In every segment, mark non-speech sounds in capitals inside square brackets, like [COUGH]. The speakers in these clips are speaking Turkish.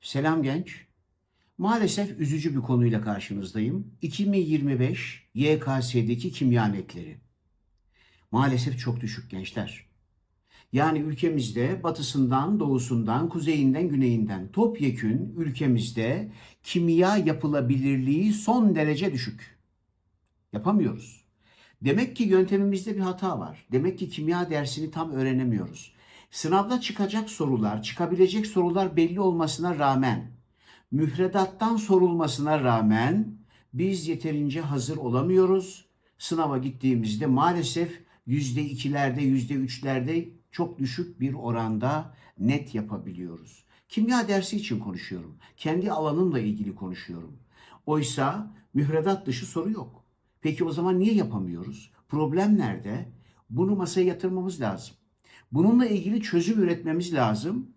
Selam genç. Maalesef üzücü bir konuyla karşınızdayım. 2025 YKS'deki kimya netleri. Maalesef çok düşük gençler. Yani ülkemizde batısından, doğusundan, kuzeyinden, güneyinden topyekün ülkemizde kimya yapılabilirliği son derece düşük. Yapamıyoruz. Demek ki yöntemimizde bir hata var. Demek ki kimya dersini tam öğrenemiyoruz. Sınavda çıkacak sorular, çıkabilecek sorular belli olmasına rağmen, müfredattan sorulmasına rağmen biz yeterince hazır olamıyoruz. Sınava gittiğimizde maalesef yüzde ikilerde, yüzde üçlerde çok düşük bir oranda net yapabiliyoruz. Kimya dersi için konuşuyorum. Kendi alanımla ilgili konuşuyorum. Oysa müfredat dışı soru yok. Peki o zaman niye yapamıyoruz? Problem nerede? Bunu masaya yatırmamız lazım. Bununla ilgili çözüm üretmemiz lazım.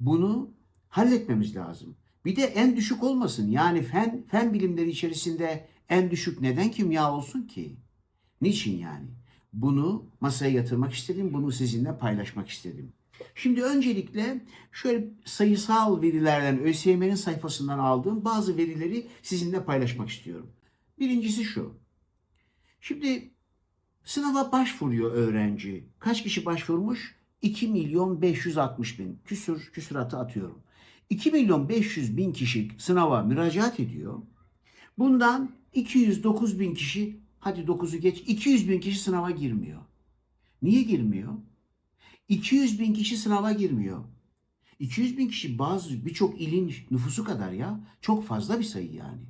Bunu halletmemiz lazım. Bir de en düşük olmasın. Yani fen, fen bilimleri içerisinde en düşük neden kimya olsun ki? Niçin yani? Bunu masaya yatırmak istedim. Bunu sizinle paylaşmak istedim. Şimdi öncelikle şöyle sayısal verilerden ÖSYM'nin sayfasından aldığım bazı verileri sizinle paylaşmak istiyorum. Birincisi şu. Şimdi sınava başvuruyor öğrenci. Kaç kişi başvurmuş? 2 milyon 560 bin. Küsür, küsuratı atıyorum. 2 milyon 500 bin kişi sınava müracaat ediyor. Bundan 209 bin kişi, hadi 9'u geç, 200 bin kişi sınava girmiyor. Niye girmiyor? 200 bin kişi sınava girmiyor. 200 bin kişi bazı birçok ilin nüfusu kadar ya. Çok fazla bir sayı yani.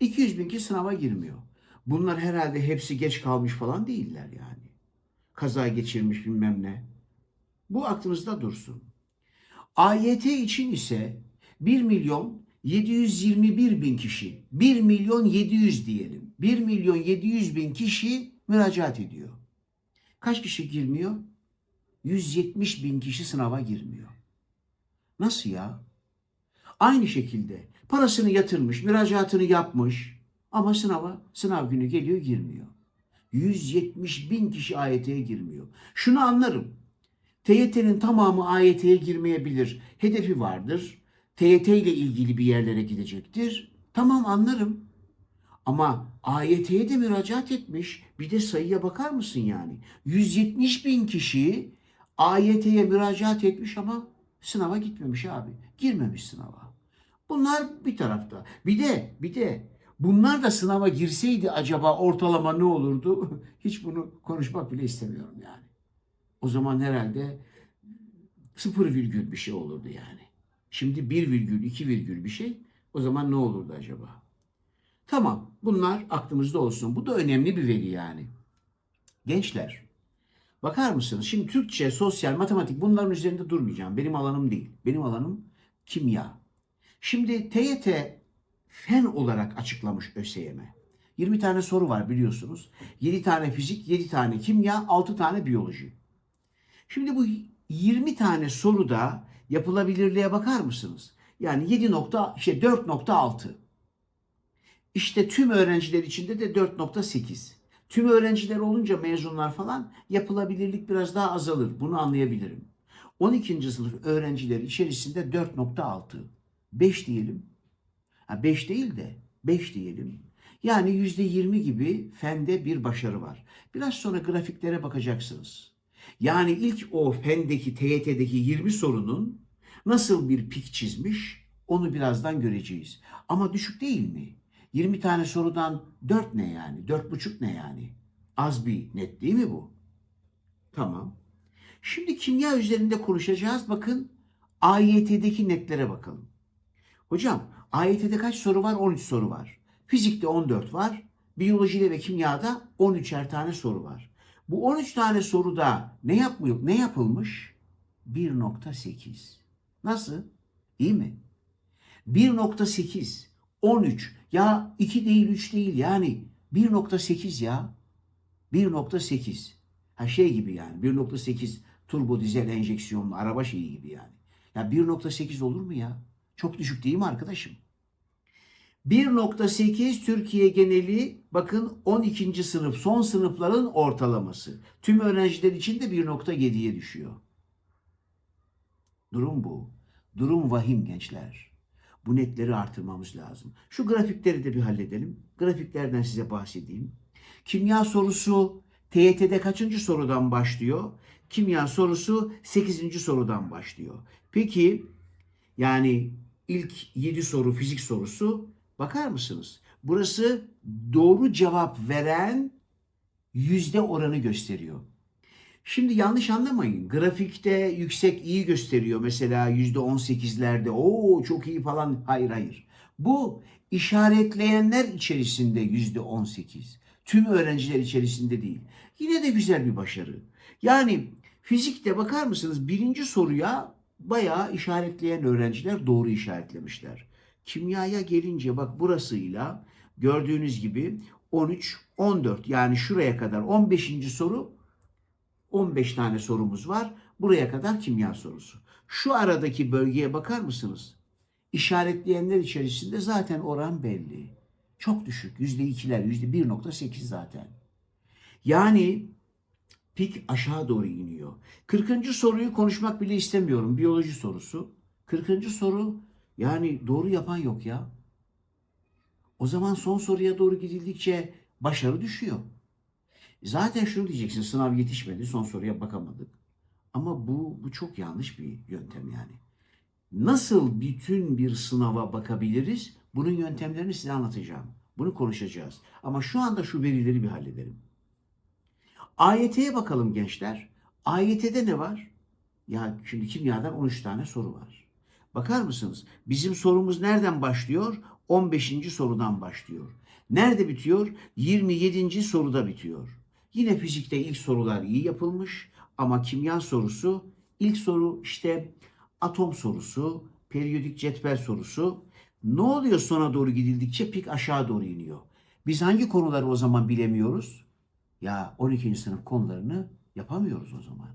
200 bin kişi sınava girmiyor. Bunlar herhalde hepsi geç kalmış falan değiller yani. Kaza geçirmiş bilmem ne. Bu aklınızda dursun. AYT için ise 1 milyon 721 bin kişi, 1 milyon 700 diyelim. 1 milyon 700 bin kişi müracaat ediyor. Kaç kişi girmiyor? 170 bin kişi sınava girmiyor. Nasıl ya? Aynı şekilde parasını yatırmış, müracaatını yapmış ama sınava, sınav günü geliyor girmiyor. 170 bin kişi AYT'ye girmiyor. Şunu anlarım. TYT'nin tamamı AYT'ye girmeyebilir. Hedefi vardır. TYT ile ilgili bir yerlere gidecektir. Tamam anlarım. Ama AYT'ye de müracaat etmiş. Bir de sayıya bakar mısın yani? 170 bin kişi AYT'ye müracaat etmiş ama sınava gitmemiş abi. Girmemiş sınava. Bunlar bir tarafta. Bir de bir de bunlar da sınava girseydi acaba ortalama ne olurdu? [LAUGHS] Hiç bunu konuşmak bile istemiyorum yani. O zaman herhalde sıfır virgül bir şey olurdu yani. Şimdi bir virgül, iki virgül bir şey. O zaman ne olurdu acaba? Tamam bunlar aklımızda olsun. Bu da önemli bir veri yani. Gençler bakar mısınız? Şimdi Türkçe, sosyal, matematik bunların üzerinde durmayacağım. Benim alanım değil. Benim alanım kimya. Şimdi TYT fen olarak açıklamış ÖSYM. 20 tane soru var biliyorsunuz. 7 tane fizik, 7 tane kimya, 6 tane biyoloji. Şimdi bu 20 tane soruda yapılabilirliğe bakar mısınız? Yani 7 nokta, şey 4.6. İşte tüm öğrenciler içinde de 4.8. Tüm öğrenciler olunca mezunlar falan yapılabilirlik biraz daha azalır. Bunu anlayabilirim. 12. sınıf öğrenciler içerisinde 4.6. 5 diyelim. Ha 5 değil de 5 diyelim. Yani %20 gibi fende bir başarı var. Biraz sonra grafiklere bakacaksınız. Yani ilk o fendeki TYT'deki 20 sorunun nasıl bir pik çizmiş onu birazdan göreceğiz. Ama düşük değil mi? 20 tane sorudan 4 ne yani? 4,5 ne yani? Az bir net değil mi bu? Tamam. Şimdi kimya üzerinde konuşacağız. Bakın AYT'deki netlere bakalım. Hocam AYT'de kaç soru var? 13 soru var. Fizikte 14 var. Biyolojide ve kimyada 13'er tane soru var. Bu 13 tane soruda ne yapmıyor? Ne yapılmış? 1.8. Nasıl? İyi mi? 1.8 13 ya 2 değil 3 değil yani 1.8 ya 1.8 ha şey gibi yani 1.8 turbo dizel enjeksiyonlu araba şeyi gibi yani. Ya 1.8 olur mu ya? Çok düşük değil mi arkadaşım? 1.8 Türkiye geneli bakın 12. sınıf son sınıfların ortalaması. Tüm öğrenciler için de 1.7'ye düşüyor. Durum bu. Durum vahim gençler. Bu netleri artırmamız lazım. Şu grafikleri de bir halledelim. Grafiklerden size bahsedeyim. Kimya sorusu TYT'de kaçıncı sorudan başlıyor? Kimya sorusu 8. sorudan başlıyor. Peki yani ilk 7 soru fizik sorusu bakar mısınız? Burası doğru cevap veren yüzde oranı gösteriyor. Şimdi yanlış anlamayın. Grafikte yüksek iyi gösteriyor. Mesela yüzde on sekizlerde. Oo çok iyi falan. Hayır hayır. Bu işaretleyenler içerisinde yüzde on sekiz. Tüm öğrenciler içerisinde değil. Yine de güzel bir başarı. Yani fizikte bakar mısınız birinci soruya bayağı işaretleyen öğrenciler doğru işaretlemişler. Kimyaya gelince bak burasıyla gördüğünüz gibi 13, 14 yani şuraya kadar 15. soru 15 tane sorumuz var. Buraya kadar kimya sorusu. Şu aradaki bölgeye bakar mısınız? İşaretleyenler içerisinde zaten oran belli. Çok düşük. %2'ler, %1.8 zaten. Yani pik aşağı doğru iniyor. 40. soruyu konuşmak bile istemiyorum. Biyoloji sorusu. 40. soru yani doğru yapan yok ya. O zaman son soruya doğru gidildikçe başarı düşüyor. Zaten şunu diyeceksin sınav yetişmedi son soruya bakamadık. Ama bu, bu çok yanlış bir yöntem yani. Nasıl bütün bir sınava bakabiliriz? Bunun yöntemlerini size anlatacağım. Bunu konuşacağız. Ama şu anda şu verileri bir halledelim. AYT'ye bakalım gençler. AYT'de ne var? Ya şimdi kimyadan 13 tane soru var. Bakar mısınız? Bizim sorumuz nereden başlıyor? 15. sorudan başlıyor. Nerede bitiyor? 27. soruda bitiyor. Yine fizikte ilk sorular iyi yapılmış ama kimya sorusu ilk soru işte atom sorusu, periyodik cetvel sorusu. Ne oluyor sona doğru gidildikçe pik aşağı doğru iniyor. Biz hangi konuları o zaman bilemiyoruz? Ya 12. sınıf konularını yapamıyoruz o zaman.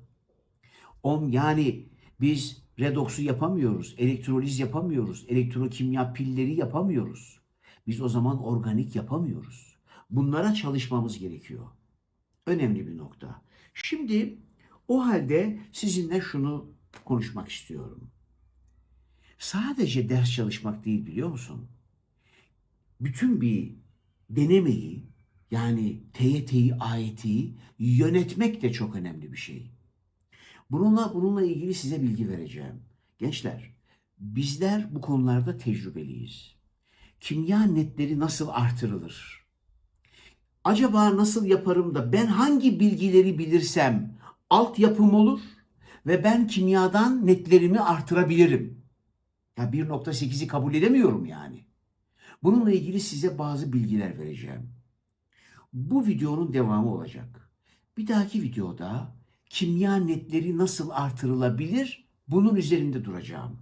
On yani biz redoksu yapamıyoruz, elektroliz yapamıyoruz, elektrokimya pilleri yapamıyoruz. Biz o zaman organik yapamıyoruz. Bunlara çalışmamız gerekiyor. Önemli bir nokta. Şimdi o halde sizinle şunu konuşmak istiyorum. Sadece ders çalışmak değil biliyor musun? Bütün bir denemeyi yani TYT'yi, AYT'yi yönetmek de çok önemli bir şey. Bununla bununla ilgili size bilgi vereceğim. Gençler, bizler bu konularda tecrübeliyiz. Kimya netleri nasıl artırılır? Acaba nasıl yaparım da ben hangi bilgileri bilirsem altyapım olur ve ben kimyadan netlerimi artırabilirim. Ya 1.8'i kabul edemiyorum yani. Bununla ilgili size bazı bilgiler vereceğim. Bu videonun devamı olacak. Bir dahaki videoda kimya netleri nasıl artırılabilir bunun üzerinde duracağım.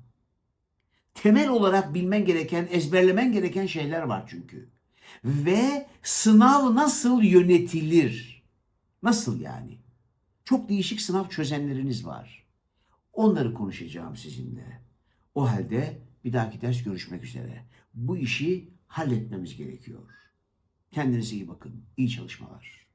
Temel olarak bilmen gereken, ezberlemen gereken şeyler var çünkü. Ve sınav nasıl yönetilir? Nasıl yani? Çok değişik sınav çözenleriniz var. Onları konuşacağım sizinle. O halde bir dahaki ders görüşmek üzere. Bu işi halletmemiz gerekiyor. Kendinize iyi bakın. İyi çalışmalar.